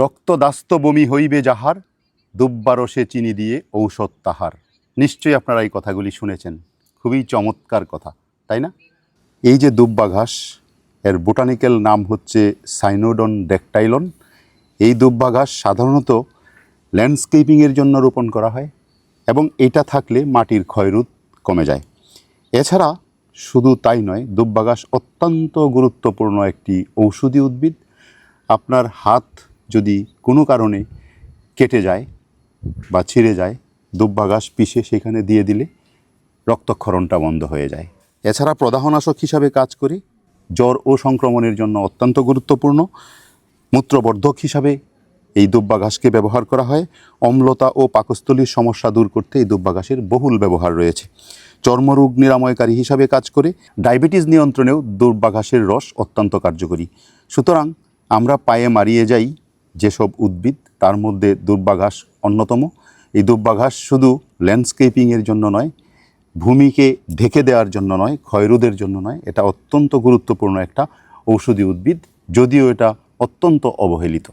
রক্তদাস্ত বমি হইবে যাহার দুব্বারসে চিনি দিয়ে ঔষধ তাহার। নিশ্চয়ই আপনারা এই কথাগুলি শুনেছেন। খুবই চমৎকার কথা, তাই না? এই যে দুব্বা ঘাস, এর বোটানিক্যাল নাম হচ্ছে সাইনোডন ডেকটাইলন। এই দুব্বা ঘাস সাধারণত ল্যান্ডস্কেপিংয়ের জন্য রোপণ করা হয় এবং এটা থাকলে মাটির ক্ষয়রোধ কমে যায়। এছাড়া শুধু তাই নয়, দুব্বা ঘাস অত্যন্ত গুরুত্বপূর্ণ একটি ঔষধি উদ্ভিদ। আপনার হাত যদি কোনো কারণে কেটে যায় বা ছিঁড়ে যায়, দুব্বা ঘাস পিষে সেখানে দিয়ে দিলে রক্তক্ষরণটা বন্ধ হয়ে যায়। এছাড়া প্রদাহনাশক হিসাবে কাজ করে। জ্বর ও সংক্রমণের জন্য অত্যন্ত গুরুত্বপূর্ণ। মূত্রবর্ধক হিসাবে এই দুব্বা ঘাসকে ব্যবহার করা হয়। অম্লতা ও পাকস্থলীর সমস্যা দূর করতে এই দুব্বা ঘাসের বহুল ব্যবহার রয়েছে। চর্মরোগ নিরাময়কারী হিসাবে কাজ করে। ডায়াবেটিস নিয়ন্ত্রণেও দুব্বা ঘাসের রস অত্যন্ত কার্যকরী। সুতরাং আমরা পায়ে মারিয়ে যাই। যেসব উদ্ভিদ, তার মধ্যে দুর্বাঘাস অন্যতম। এই দুর্বাঘাস শুধু ল্যান্ডস্কেপিংয়ের জন্য নয়, ভূমিকে ঢেকে দেওয়ার জন্য নয়, ক্ষয়রোধের জন্য নয়, এটা অত্যন্ত গুরুত্বপূর্ণ একটা ঔষধি উদ্ভিদ, যদিও এটা অত্যন্ত অবহেলিত।